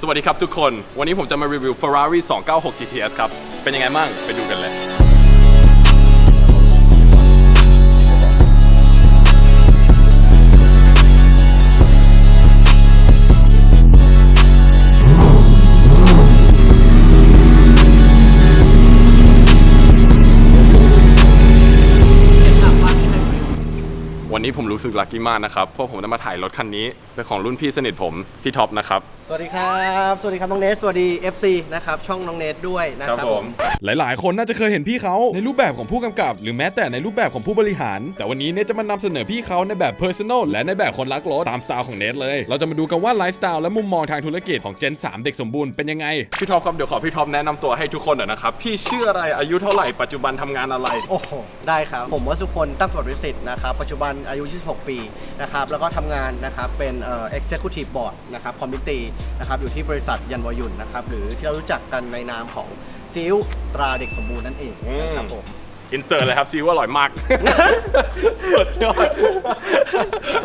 สวัสดีครับทุกคน วันนี้ผมจะมารีวิว Ferrari 296 GTS ครับ เป็นยังไงบ้าง ไปดูกันเลย วันนี้ผมรู้สึกลัคกี้มากนะครับ เพราะผมได้มาถ่ายรถคันนี้ เป็นของรุ่นพี่สนิทผม พี่ท็อปนะครับ สวัสดีครับ สวัสดีครับน้องเนสสวัสดี FC นะครับช่องน้องเนสด้วยนะครับผม หลาย ๆ คนน่าจะเคยเห็นพี่เขาในรูปแบบของผู้กำกับ หรือแม้แต่ในรูปแบบของผู้บริหาร แต่วันนี้เนทจะมานำเสนอพี่เขาในแบบ Personal และในแบบคนรักรถตามสไตล์ของเนทเลย เราจะมาดูกันว่าไลฟ์สไตล์และมุมมองทางธุรกิจของ Gen 3 เด็กสมบูรณ์เป็นยังไง พี่ท็อปครับเดี๋ยวขอพี่ท็อปแนะนำตัวให้ทุกคนหน่อยนะครับ พี่ชื่ออะไรอายุเท่าไหร่ปัจจุบันทำงานอะไร โอ้โหได้ครับ ผมวสุพลตั้งสวัสดิ์วิสิทธิ์นะครับปัจจุบันอายุ 26 ปีนะครับแล้วก็ทำงานนะครับเป็นเอ่อ executive board นะครับ committee นะครับอยู่ที่บริษัทยันวายุนนะครับหรือที่เรารู้จักกันในนามของซิลตราเด็กสมบูรณ์นั่นเองนะครับผมอินเสิร์ตเลยครับซีว่าอร่อยมากสุดยอด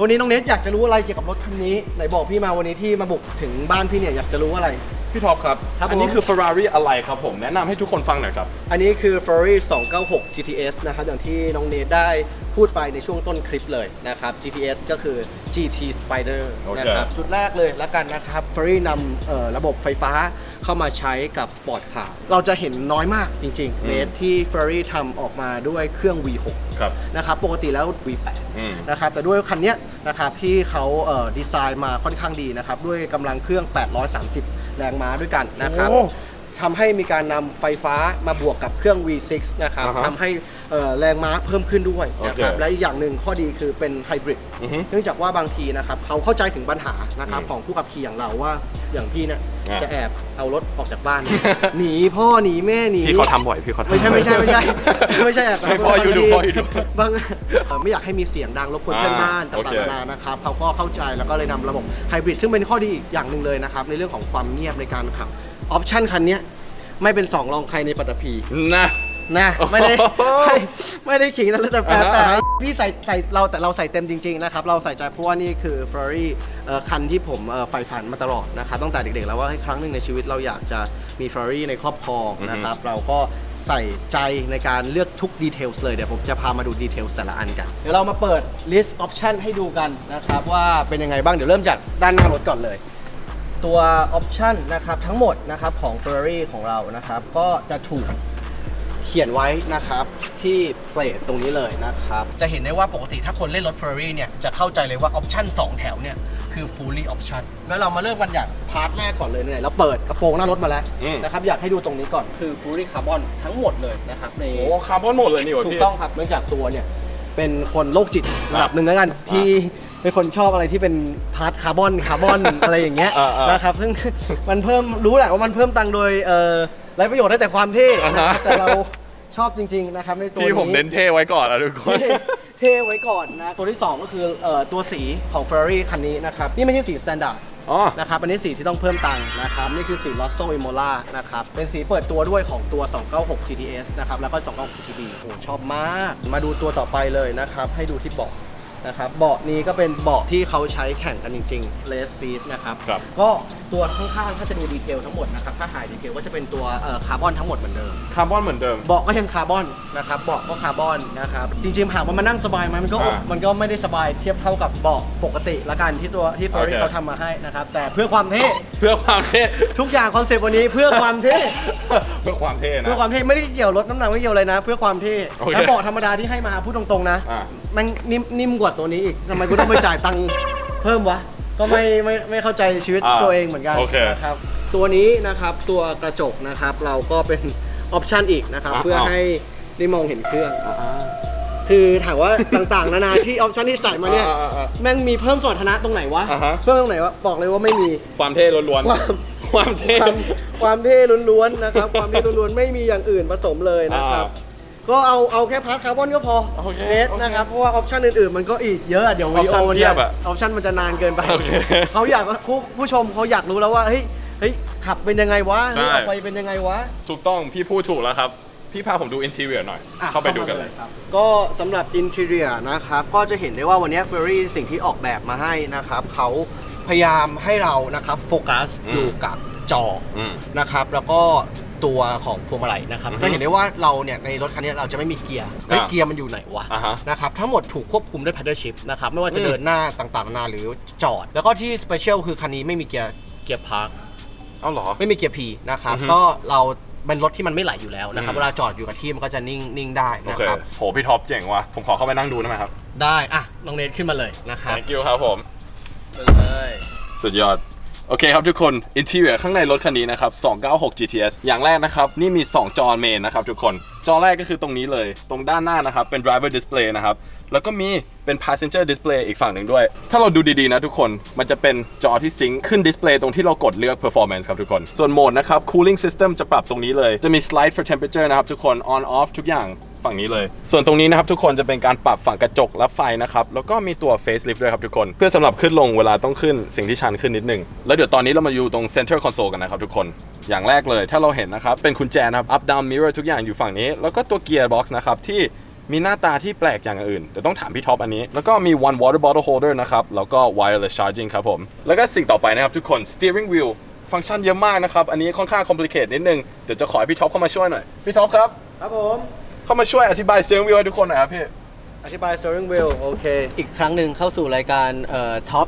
วันนี้น้องเนสอยากจะรู้อะไรเกี่ยวกับรถคันนี้ไหนบอกพี่มาวันนี้ที่มาบุกถึงบ้านพี่เนี่ยอยากจะรู้อะไร พี่ท็อปครับ ครับอันนี้ผมคือ Ferrari อะไรครับผม แนะนำให้ทุกคนฟังหน่อยครับ อันนี้คือ Ferrari 296 GTS นะครับอย่างที่น้องเนทได้พูดไปในช่วงต้นคลิปเลยนะครับ GTS ก็คือ GT Spider โอเค นะครับจุดแรกเลยแล้วกันนะครับ Ferrari นำเอ่อระบบไฟฟ้าเข้ามาใช้กับสปอร์ตคาร์เราจะเห็นน้อยมากจริงๆเนทที่ Ferrari ทำออกมาด้วยเครื่อง V6 ครับ นะครับปกติแล้ว V8 อืม นะครับแต่ด้วยคันเนี้ยนะครับที่เขาเอ่อดีไซน์มาค่อนข้างดีนะครับด้วยกำลังเครื่อง 830 แรงม้าด้วยกันนะครับโอ้ ทำให้มีการนำไฟฟ้ามาบวกกับเครื่อง V6 นะครับอ่าฮะ ทำให้เอ่อ แรงม้าเพิ่มขึ้นด้วยนะครับโอเคและอีกอย่างหนึ่งข้อดีคือเป็นไฮบริดอือฮึเนื่องจากว่าบางทีนะครับเขาเข้าใจถึงปัญหานะครับอืมของผู้ขับขี่อย่างเราว่าอย่างพี่เนี่ยอะ จะแอบเอารถออกจากบ้าน หนีพ่อหนีแม่หนี พี่เขาทำบ่อยพี่เขาทำไม่ใช่ไม่ใช่ไม่ใช่ ไม่ใช่แอบให้พ่ออยู่ดูพ่ออยู่ดูบางเอ่อไม่อยากให้มีเสียงดังรบกวนเพื่อนบ้านอ่าโอต่าเคงๆนานานะครับเขาก็เข้าใจแล้วก็เลยนำระบบไฮบริดซึ่งเป็นข้อดีอีกอย่างหนึ่งเลยนะครับ ในเรื่องของความเงียบในการขับออปชันคันเนี้ยไม่เป็นสองรองใครในปัตตภี นะ นะไม่ได้โอ้โหไม่ไม่ได้ขิงแต่แต่แต่อ่าฮะแต่พี่ใส่ใส่เราแต่เราใส่เต็มจริง ๆ นะครับ เราใส่ใจเพราะว่านี่คือ Ferrari เอ่อคันที่ผมเอ่อใฝ่ฝันมาตลอดนะครับตั้งแต่เด็กๆ แล้วว่าให้ครั้งหนึ่งในชีวิตเราอยากจะมี Ferrari ในครอบครองนะครับ เราก็ใส่ใจในการเลือกทุกดีเทลเลยเดี๋ยวผมจะพามาดูดีเทลแต่ละอันกัน เดี๋ยวเรามาเปิด list option ให้ดูกันนะครับ ว่าเป็นยังไงบ้างเดี๋ยวเริ่มจากด้านหน้ารถก่อนเลยตัวออปชันนะครับทั้งหมดนะครับของ Ferrari ของเรานะครับก็จะถูก เขียนไว้นะครับที่เปลทตรงนี้เลยนะครับจะเห็นได้ว่าปกติถ้าคนเล่นรถ Ferrari เนี่ยจะเข้าใจเลยว่าออปชัน2 แถวเนี่ยคือ fully option แล้วเรามาเริ่มกันอย่างพาร์ทแรกก่อนเลยเนี่ยเราเปิดกระโปรงหน้ารถมาแล้วอืม นะครับอยากให้ดูตรงนี้ก่อนคือ fully carbon ทั้งหมดเลยนะครับใน โอ้คาร์บอนหมดเลยนี่หว่าถูกพี่ ต้องครับเนื่องจากตัวเนี่ยเป็นคนโรคจิตระดับหนึ่งแล้วกันที่ เป็นคนชอบอะไรที่เป็นพาร์ทคาร์บอนคาร์บอน อะไรอย่างเงี้ยอ่าๆนะครับซึ่ง มันเพิ่มรู้แหละว่ามันเพิ่มตังค์โดยเอ่อไรประโยชน์ได้แต่ความเท่อ่านะฮะครับแต่เราชอบจริง ๆ นะครับในตัวพี่ผมเน้นเท่ไว้ก่อนอะทุกคน เท่เท่ไว้ก่อนนะ ตัวที่ 2 ก็คือเอ่อตัวสีของ Ferrari คันนี้นะครับ นี่ไม่ใช่สีสแตนดาร์ดอ๋อ นะครับ อันนี้สีที่ต้องเพิ่มตังค์นะครับ นี่คือสี Rosso Imola นะครับ เป็นสีเปิดตัวด้วยของตัว 296 GTS นะครับ แล้วก็ 296 GTB โอ้โหชอบมาก มาดูตัวต่อไปเลยนะครับ ให้ดูที่เบาะ นะครับเบาะนี้ก็เป็นเบาะที่เขาใช้แข่งกันจริงๆเลสซีทนะครับครับ ก็ตัวข้างๆถ้าจะดูดีเทลทั้งหมดนะครับถ้าหายดีเทลก็จะเป็นตัวคาร์บอนทั้งหมดเหมือนเดิม คาร์บอนเหมือนเดิม เบาะก็ยังคาร์บอนนะครับเบาะก็คาร์บอนนะครับจริงๆถามว่ามันนั่งสบายไหมมันก็อ่ามันก็ไม่ได้สบายเทียบเท่ากับเบาะปกติละกันที่ตัวที่เฟอร์รี่โอเค เขาทำมาให้นะครับแต่เพื่อความเท่เพื่อความเท่ ทุกอย่างคอนเซปต์วันนี้เพื่อความเท่ เพื่อความเท่นะ เพื่อความเท่ไม่ได้เกี่ยวลดน้ำหนักไม่เกี่ยวเลยนะ เพื่อความเท่โอเคแล้วเบาะธรรมดาที่ให้มาพูดตรงๆนะ อ่า มันนิ่มนิ่มกว่าตัวนี้อีกทำไมกูต้องไปจ่ายตังค์เพิ่มวะ ก็ไม่ไม่ไม่เข้าใจชีวิตอ่าตัวเองเหมือนกันโอเคนะครับ ตัวนี้นะครับตัวกระจกนะครับเราก็เป็นออปชันอีกนะครับ อ่าเพื่อให้ได้มองเห็นเครื่อง คือถามว่าต่างๆ นานาที่ออปชันที่ใส่มาเนี่ยอ่าอ่าอ่าแม่งมีเพิ่มสมรรถนะตรงไหนวะอ่าฮะ เพิ่มตรงไหนวะบอกเลยว่าไม่มี ความเท่ล้วนความ ๆความเท่ ความความเท่ล้วนๆนะครับ ความเท่ล้วนๆไม่มีอย่างอื่นผสมเลยนะครับ อ่ ก็เอาเอาแค่พาร์ทคาร์บอนก็พอโอเคเนสโอเคนะครับ เพราะว่าออปชันอื่นๆ มันก็อีกเยอะอะเดี๋ยววิดีโอ option มันเพียจะบอะออปชันมันจะนานเกินไปโอเคเขาอยากผู้ผู้ชมเขาอยากรู้แล้วว่าเฮ้ยเฮ้ยขับเป็นยังไงวะใช่เฮ้ยเอาไปเป็นยังไงวะ ถูกต้องพี่พูดถูกแล้วครับ พี่พาผมดูอินทีเรียหน่อย อะเข้าไปดูกันเลยครับก็สำหรับอินเท r รียนะครับ ก็จะเห็นได้ว่าวันนี้ Ferrari สิ่งที่ออกแบบมาให้นะครับ เขาพยายามให้เรานะครับโฟกัสอืม อยู่กับจออืม นะครับ แล้วก็ ตัวของพวงมาลัยนะครับอือฮึก็เห็นได้ว่าเราเนี่ยในรถคันนี้เราจะไม่มีเกียร์เฮ้ยอ่าเกียร์มันอยู่ไหนวะอ่าฮะนะครับทั้งหมดถูกควบคุมด้วย paddle shift นะครับไม่ว่าจะอืม เดินหน้าต่างๆนานาหรือจอด แล้วก็ที่ special คือคันนี้ไม่มีเกียร์เกียร์พาร์ค เอ้าเหรอ ไม่มีเกียร์ P นะครับอือฮึ ก็เราเป็นรถที่มันไม่ไหลอยู่แล้วนะครับอืมเวลาจอดอยู่กับที่มันก็จะนิ่งนิ่งได้โอนะเคครับโหพี่ท็อปเจ๋งว่ะผมขอเข้าไปนั่งดูได้ไหมครับ ได้อะน้องเนทขึ้นมาเลยนะครับ thank you ครับผมเลย สุดยอด โอเคครับทุกคนอินเท i ร์ข้างในรถคันนี้นะครับ296 GTS อย่างแรกนะครับ นี่มี 2 จอเมนนะครับทุกคน จอแรกก็คือตรงนี้เลย ตรงด้านหน้านะครับ เป็น driver display นะครับ แล้วก็มีเป็น passenger display อีกฝั่งหนึ่งด้วย ถ้าเราดูดีๆนะทุกคน มันจะเป็นจอที่ซิงค์ขึ้น display ตรงที่เรากดเลือก performance ครับทุกคน ส่วนโหมดนะครับ cooling system จะปรับตรงนี้เลย จะมี slide for temperature นะครับทุกคน on off ทุกอย่างฝั่งนี้เลย ส่วนตรงนี้นะครับทุกคนจะเป็นการปรับฝั่งกระจกและไฟนะครับ แล้วก็มีตัว facelift ด้วยครับทุกคน เพื่อสำหรับขึ้นลงเวลาต้องขึ้นสิ่งที่ชันขึ้นนิดนึง แล้วเดี๋ยวตอนนี้เรามาอยู่ตรง center console กันนะครับทุกคน อย่างแรกเลยถ้าเราเห็นนะครับเป็นกุญแจนะครับ up down mirror ทุกอย่างอยู่ฝั่งนี้แล้วก็ตัว gear box นะครับที่มีหน้าตาที่แปลกอย่างอื่นเดี๋ยวต้องถามพี่ท็อปอันนี้ แล้วก็มี one water bottle holder นะครับ แล้วก็ wireless charging ครับผม แล้วก็สิ่งต่อไปนะครับทุกคน steering wheel ฟังก์ชันเยอะมากนะครับ อันนี้ค่อนข้าง complicated นิดนึง เดี๋ยวจะขอให้พี่ท็อปเข้ามาช่วยหน่อย พี่ท็อปครับ ครับผม เข้ามาช่วยอธิบาย steering wheel ให้ทุกคนหน่อยครับพี่ อธิบาย steering wheel โอเค อีกครั้งหนึ่งเข้าสู่รายการเอ่อ top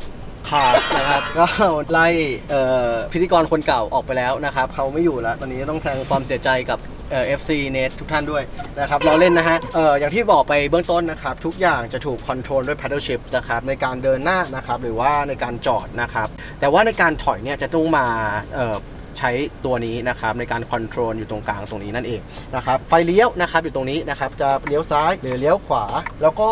cars นะครับ ก็ไล่เอ่อพิธีกรคนเก่าออกไปแล้วนะครับเขาไม่อยู่แล้วตอนนี้ต้องแสดงความเสียใจกับ เอ่อ FC Net ทุกท่านด้วยนะครับเราเล่นนะฮะเอ่ออย่างที่บอกไปเบื้องต้นนะครับทุกอย่างจะถูกคอนโทรลด้วย paddle shift นะครับในการเดินหน้านะครับหรือว่าในการจอดนะครับแต่ว่าในการถอยเนี่ยจะต้องมาเอ่อ ใช้ตัวนี้นะครับในการคอนโทรลอยู่ตรงกลางตรงนี้นั่นเองนะครับไฟเลี้ยวนะครับอยู่ตรงนี้นะครับจะเลี้ยวซ้ายหรือเลี้ยวขวา แล้วก็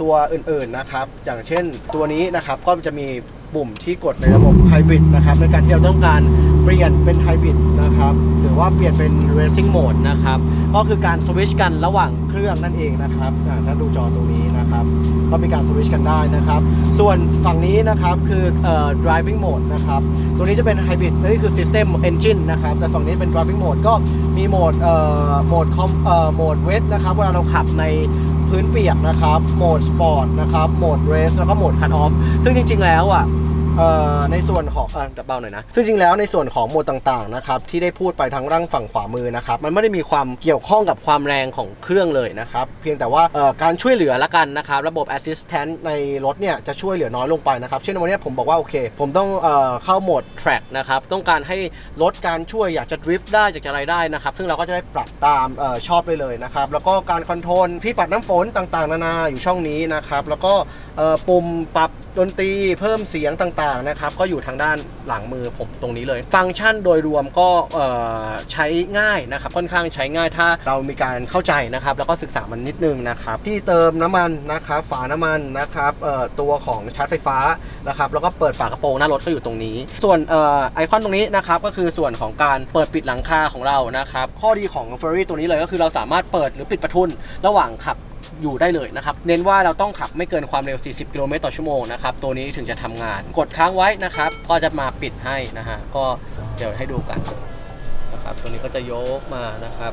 ตัวอื่นๆนะครับอย่างเช่นตัวนี้นะครับก็จะมีปุ่มที่กดในระบบไฮบริดนะครับในการที่เราต้องการเปลี่ยนเป็นไฮบริดนะครับหรือว่าเปลี่ยนเป็น racing mode นะครับก็คือการสวิชกันระหว่าง เครื่องนั่นเองนะครับถ้าดูจอตรงนี้นะครับ ก็มีการสวิชกันได้นะครับ ส่วนฝั่งนี้นะครับคือเอ่อ driving mode นะครับ ตัวนี้จะเป็น hybrid นี่คือ system engine นะครับ แต่ฝั่งนี้เป็น driving mode ก็มีโหมดเอ่อโหมดคอมเอ่อโหมด wet นะครับ เวลาเราขับในพื้นเปียกนะครับ โหมด sport นะครับ โหมด race แล้วก็โหมด cut off ซึ่งจริง ๆ แล้วอะเอ่อ ในส่วนของเอ่อเบาหน่อยนะ ซึ่งจริงแล้วในส่วนของโหมดต่างๆนะครับที่ได้พูดไปทางร่างฝั่งขวามือนะครับมันไม่ได้มีความเกี่ยวข้องกับความแรงของเครื่องเลยนะครับเพียงแต่ว่าการช่วยเหลือละกันนะครับระบบ assistant ในรถเนี่ยจะช่วยเหลือน้อยลงไปนะครับเช่นวันนี้ผมบอกว่าโอเค ผมต้องเออเข้าโหมด track นะครับต้องการให้ลดการช่วยอยากจะ drift ได้อยากจะอะไรได้นะครับซึ่งเราก็จะได้ปรับตามออชอบได้เลยนะครับแล้วก็การคอนโทรลที่ปัดน้ำฝนต่างๆ นานาอยู่ช่องนี้นะครับแล้วก็ปุ่มปรับดนตรีเพิ่มเสียงต่างๆนะครับก็อยู่ทางด้านหลังมือผมตรงนี้เลย ฟังก์ชันโดยรวมก็ใช้ง่ายนะครับค่อนข้างใช้ง่ายถ้าเรามีการเข้าใจนะครับแล้วก็ศึกษามันนิดนึงนะครับที่เติมน้ำมันนะครับฝาน้ำมันนะครับตัวของชาร์จไฟฟ้านะครับแล้วก็เปิดฝากระโปรงหน้ารถก็อยู่ตรงนี้ ส่วนออไอคอนตรงนี้นะครับก็คือส่วนของการเปิดปิดหลังคาของเรานะครับข้อดีของ f e r r y ตัวนี้เลยก็คือเราสามารถเปิดหรือปิดประทุนระหว่างขับ อยู่ได้เลยนะครับ เน้นว่าเราต้องขับไม่เกินความเร็ว 40 กิโลเมตรต่อชั่วโมงนะครับ ตัวนี้ถึงจะทำงาน กดค้างไว้นะครับ ก็จะมาปิดให้นะฮะ ก็เดี๋ยวให้ดูกันนะครับ ตัวนี้ก็จะยกมานะครับ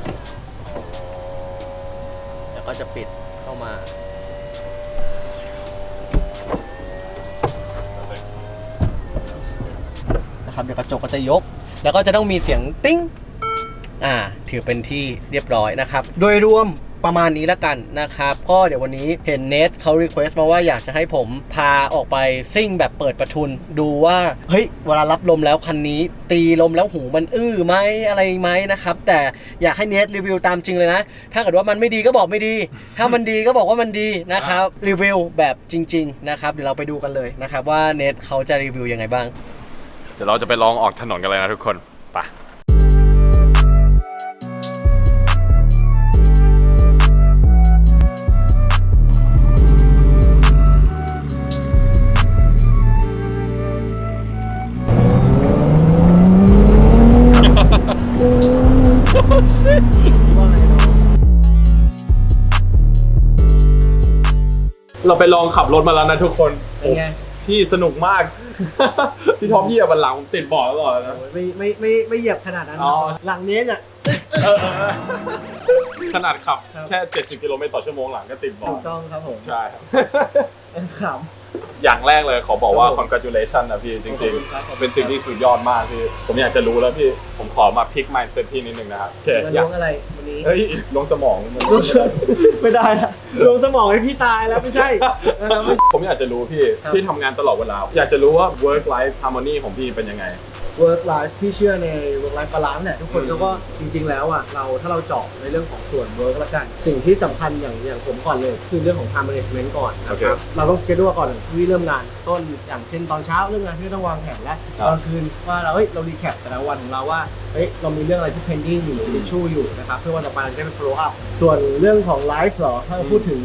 แล้วก็จะปิดเข้ามานะครับเดี๋ยวกระจกก็จะยก แล้วก็จะต้องมีเสียงติ้งอ่า ถือเป็นที่เรียบร้อยนะครับ โดยรวม ประมาณนี้แล้วกันนะครับ ก็เดี๋ยววันนี้เห็นเนทเขารีเควสต์มาว่าอยากจะให้ผมพาออกไปซิ่งแบบเปิดประทุน ดูว่าเฮ้ยเวลารับลมแล้วคันนี้ ตีลมแล้วหูมันอื้อไหมอะไรไหมนะครับ แต่อยากให้เนทรีวิวตามจริงเลยนะ ถ้าเกิดว่ามันไม่ดีก็บอกไม่ดี ถ้ามันดีก็บอกว่ามันดีนะครับรีวิวแบบจริง ๆ นะครับเดี๋ยวเราไปดูกันเลยนะครับว่าเนทเขาจะรีวิวยังไงบ้าง เดี๋ยวเราจะไปลองออกถนนกันเลยนะทุกคนไป เราไปลองขับรถมาแล้วนะทุกคนเป็นไง พี่สนุกมาก พี่ท็อปเหยียบบันหลังผมติดเบาะตลอดเลยนะ โอ้ยไม่ไม่ไม่ไม่เหยียบขนาดนั้นอ๋อ หลังเนี้ยเนี่ย เออเออเออขนาดขับครับ แค่ 70 กิโลเมตรต่อชั่วโมงหลังก็ติดเบาะถูกต้องครับผมใช่ครับ ข อย่างแรกเลยขอบอกว่าครับผม congratulation นะพี่จขอบริงคุณครับขอบคุณครับๆเป็นสิ่งที่สุดยอดมากพี่ ผมอยากจะรู้แล้วพี่ ผมขอมาพิก mindset ที่นิดนึงนะครับโอเคมันอยากล้วงอะไรวันนี้เฮ้ยลงสมองมันล้วงสมองไม่ได้ละลงสมองให้พี่ตายแล้วไม่ใช่นะครับไม่ผมอยากจะรู้พี่ครับพี่ทำงานตลอดเวลา อยากจะรู้ว่า work life harmony ของพี่เป็นยังไง work life พี่เชื่อใน work life balance เนี่ยทุกคนอืมเขาก็จริง ๆ แล้วอะเราถ้าเราเจาะในเรื่องของส่วน work ละกัน สิ่งที่สำคัญอย่างอย่างผมก่อนเลย คือเรื่องของ time management ก่อนนะครับเราต้อง schedule ก่อนที่เริ่มงานต้นอย่างเช่นตอนเช้าเรื่องงานที่ต้องวางแผนแล้วครับ ตอนคืนว่าเราเฮ้ยเรา recap แต่ละวันของเราว่าเฮ้ยเรามีเรื่องอะไรที่ pending อยู่หรือ issue อยู่นะครับเพื่อวันต่อไปเราจะได้เป็น follow up ส่วนเรื่องของ life เหรอถ้าเราพูดถึง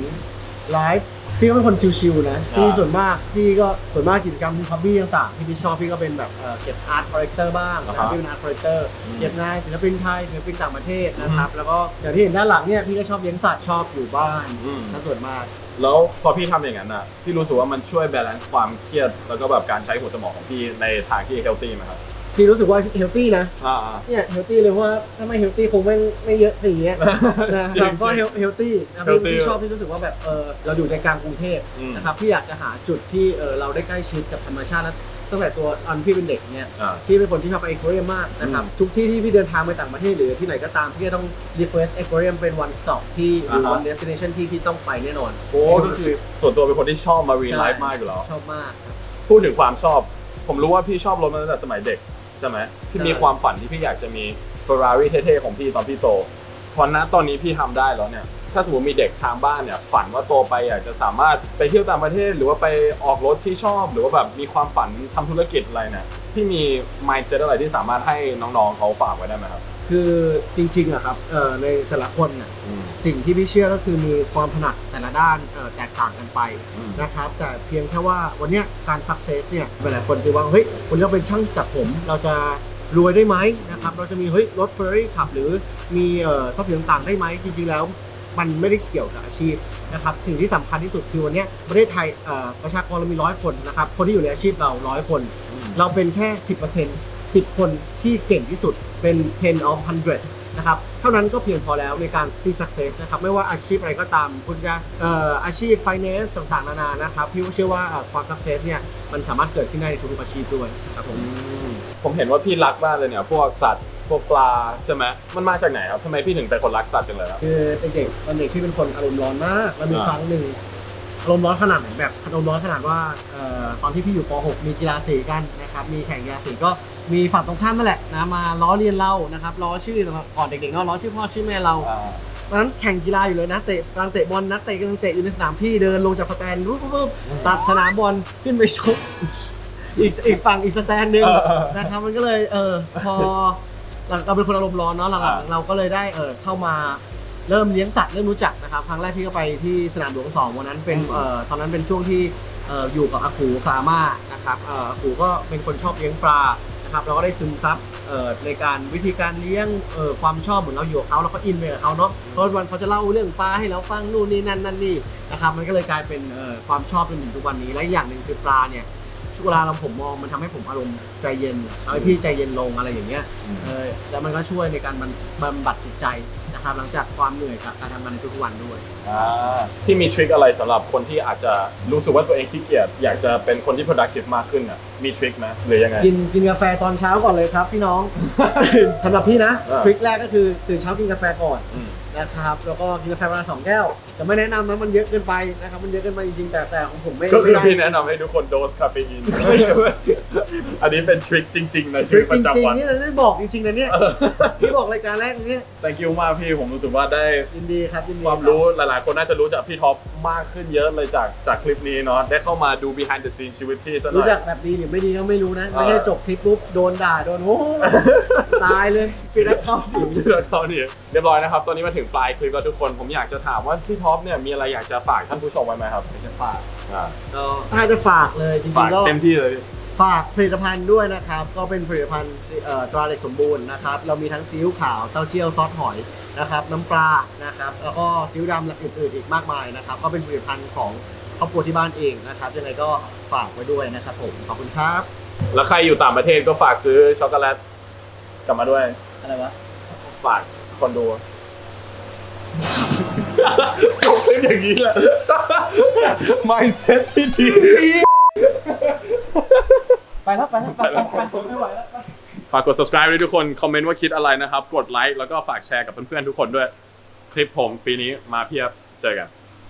life พี่ก็เป็นคนชิวๆนะพี่ส่วนมากพี่ก็ส่วนมากกิจกรรมฮอบบี้ต่างๆที่พี่ชอบพี่ก็เป็นแบบเอ่อเก็บอาร์ตคอลเลกเตอร์บ้างนะครับพี่เป็นอาร์ตคอลเลกเตอร์อืมเก็บงานศิลปินไทยศิลปินต่างประเทศนะครับแล้วก็อย่างที่เห็นด้านหลังเนี่ยพี่ก็ชอบเลี้ยงสัตว์ชอบอยู่บ้านอืมถ้าส่วนมากแล้วพอพี่ทำอย่างนั้นอะพี่รู้สึกว่ามันช่วย balance ความเครียดแล้วก็แบบการใช้หัวสมองของพี่ในทางที่ healthy ไหมครับ พี่รู้สึกว่าเฮลตี้นะ อ่า เนี่ยเฮลตี้เลยเพราะว่าถ้าไม่เฮลตี้คงไม่ไม่เยอะอย่างเงี้ยๆนะครับก็เฮลตี้นะ Healthy พี่ชอบพี่รู้สึกว่าแบบเออเราอยู่ในกลางกรุงเทพอืม นะครับพี่อยากจะหาจุดที่เออเราได้ใกล้ชิดกับธรรมชาติแล้วตั้งแต่ตัวอันพี่เป็นเด็กเนี่ยอ่า พี่เป็นคนที่ชอบไปเอ็กโคเรียมมากนะครับอืมทุกที่ที่พี่เดินทางไปต่างประเทศหรือที่ไหนก็ตามพี่ก็ต้อง request เอ็กโคเรียมเป็น one stop ที่หรืออ่าฮะ one destination ที่พี่ต้องไปแน่นอน โอ้ก็คือส่วนตัวเป็นคนที่ชอบ marine life มากอยู่แล้ว ชอบมากครับพูดถึงความชอบ ผมรู้ว่าพี่ชอบรถมาตั้งแต่สมัยเด็ก ใช่ไหมพี่ใช่มีความฝันที่พี่อยากจะมี Ferrari เท่ๆของพี่ตอนพี่โตพอณตอนนี้พี่ทำได้แล้วเนี่ยถ้าสมมติมีเด็กทางบ้านเนี่ยฝันว่าโตไปอยากจะสามารถไปเที่ยวต่างประเทศ หรือว่าไปออกรถที่ชอบ หรือว่าแบบมีความฝันทำธุรกิจอะไรเนี่ยพี่มี mindset อะไรที่สามารถให้น้องๆเขาฝากไว้ได้ไหมครับ คือจริงๆอะครับเอ่อในแต่ละคนน่ะอืม สิ่งที่พี่เชื่อก็คือมีความถนัดแต่ละด้านเอ่อแตกต่างกันไปอืมนะครับ แต่เพียงแค่ว่าวันเนี้ยการ success เนี่ยหลายๆคนคือว่าเฮ้ยวันนี้เราเป็นช่างจัดผมเราจะรวยได้ไหมนะครับเราจะมีเฮ้ยรถเฟอร์รี่ขับ หรือมีเอ่อทรัพย์สินต่างๆได้ไหมจริงๆแล้วมันไม่ได้เกี่ยวกับอาชีพนะครับสิ่งที่สำคัญที่สุดคือวันเนี้ยประเทศไทยเอ่อประชากรเรามีร้อยคนนะครับคนที่อยู่ในอาชีพเราร้อยคน เราเป็นแค่ 10% 10 คนที่เก่งที่สุดเป็น 10 of 100 นะครับเท่านั้นก็เพียงพอแล้วในการที่ success นะครับไม่ว่าอาชีพอะไรก็ตามคุณจะเอ่ออาชีพ finance ต่างๆนานานะครับพี่เชื่อว่าเอ่อความ success เนี่ยมันสามารถเกิดขึ้นได้ในทุกๆอาชีพด้วยครับผมผมเห็นว่าพี่รักมากเลยเนี่ยพวกสัตว์พวกปลาใช่ไหมมันมาจากไหนครับทำไมพี่ถึงเป็นคนรักสัตว์จังเลยครับคือเด็กๆตอนเด็กที่เป็นคนอารมณ์ร้อนมากแล้วมีอ่าครั้งหนึ่งอารมณ์ร้อนขนาดไหนแบบอารมณ์ร้อนขนาดว่าเอ่อตอนที่พี่อยู่ป .6 มีกีฬาสีกันนะครับมีแข่งกีฬาสีก็ มีฝั่งตรงข้ามนั่นแหละนะมาล้อเลียนเรานะครับล้อชื่อก่อนเด็กๆก็ล้อชื่อพ่อชื่อแม่เราตอนนั้นแข่งกีฬาอยู่เลยนะเตะกำลังเตะบอลนักเตะกำลังเตะอยู่ในสนามพี่เดินลงจากสแตนปุ๊บปุ๊บปุ๊บตัดสนามบอลขึ้นไปชก อีกอีกฝั่งอีกสแตนหนึ่งเออเออ นะครับมันก็เลยเออพอหลังเราเป็นคนอารมณ์ร้อนเนาะหลังอ่าๆเราก็เลยได้เออเข้ามาเริ่มเลี้ยงสัตว์เริ่มรู้จักนะครับครั้งแรกพี่ก็ไปที่สนามหลวงสองวันนั้นเป็นเอ่อตอนนั้นเป็นช่วงที่เอ่ออยู่กับอากูฟาม่านะครับเอ่ออากูก็เป็นคนชอบเลี้ยงปลา นะครับเราก็ได้ซึมซับเอ่อในการวิธีการเลี้ยงเอ่อความชอบเหมือนเราอยู่กับเขาเราก็อินไปกับเขาเนาะเพราะวันเขาจะเล่าเรื่องปลาให้เราฟังนู่นนี่นั่นนั่นนี่นะครับมันก็เลยกลายเป็นเอ่อความชอบจนถึงทุกวันนี้และอีกอย่างหนึ่งคือปลาเนี่ยเวลาเราผมมองมันทำให้ผมอารมณ์ใจเย็นทำให้พี่ใจเย็นลงอะไรอย่างเงี้ยเออแล้วมันก็ช่วยในการบำบำบัดจิตใจ นะครับหลังจากความเหนื่อยกับการทำงานในทุกๆวันด้วย อ่าพี่มีทริคอะไรสำหรับคนที่อาจจะรู้สึกว่าตัวเองขี้เกียจอยากจะเป็นคนที่ productive มากขึ้นอะมีทริคไหมหรือยังไง กินกินกาแฟตอนเช้าก่อนเลยครับพี่น้อง สำหรับพี่นะอ่า ทริคแรกก็คือตื่นเช้ากินกาแฟก่อน อืม นะครับแล้วก็กินกาแฟวันละสองแก้ว แต่ไม่แนะนำนะมันเยอะเกินไปนะครับมันเยอะเกินไปจริงๆแต่แต่ของผมไม่ก็คือไม่ได้พี่แนะนำให้ทุกคนโดสคาเฟอีนอันนี้เป็นทริคจริงๆในทชีริวิคตประจริจำงวันๆนี่เราได้บอกจริงๆนะเนี่ยเออ พี่บอกรายการแรกนี้ thank you มากพี่ผมรู้สึกว่าได้ยินดีครับยินดีความรู้หลายๆ คนน่าจะรู้จากพี่ท็อปมากขึ้นเยอะเลยจากจากคลิปนี้เนาะได้เข้ามาดู behind the scene ชีวิตพี่ซะหน่รู้อยจักแบบดีหรือไม่ดีก็ไม่รู้นะไม่ใช่เออ จบคลิปปุ๊บโดนด่าโดนโอ้โหตายเลยปีนักเข้าสิงแล้วเขาเนี่ยเรียบร้อยนะครับ ตอนนี้มาถึงปลายคลิปแล้วทุกคน ผมอยากจะถามว่าพี่ท็อปเนี่ยมีอะไรอยากจะฝากท่านผู้ชมไว้ไหมครับจะฝากอ่าก็ถ้าจะฝากเลยจริฝางกๆก็เต็มที่เลย ฝากผลิตภัณฑ์ด้วยนะครับ ก็เป็นผลิตภัณฑ์เอ่อตราเหล็กสมบูรณ์นะครับ เรามีทั้งซีอิ๊วขาวเต้าเจี้ยวซอสหอยนะครับน้ำปลานะครับแล้วก็ซีอิ๊วดำและอื่นๆอีกมากมายนะครับ ก็เป็นผลิตภัณฑ์ของครอบครัวที่บ้านเองนะครับยังไงก็ฝากไว้ด้วยนะครับผมขอบคุณครับ แล้วใครอยู่ต่างประเทศก็ฝากซื้อช็อกโกแลตกลับมาด้วยอะไรวะฝากคนดู จบเป็นอย่างนี้แหละ mindset ที่ดี ไปแล้วไปแล้วไปแล้วไปแล้วไม่ไหวแล้วฝากกด subscribe ด้วยทุกคน คอมเมนต์ว่าคิดอะไรนะครับ กดไลค์แล้วก็ฝากแชร์กับเพื่อนๆทุกคนด้วย คลิปผมปีนี้มาเพียบ เจอกัน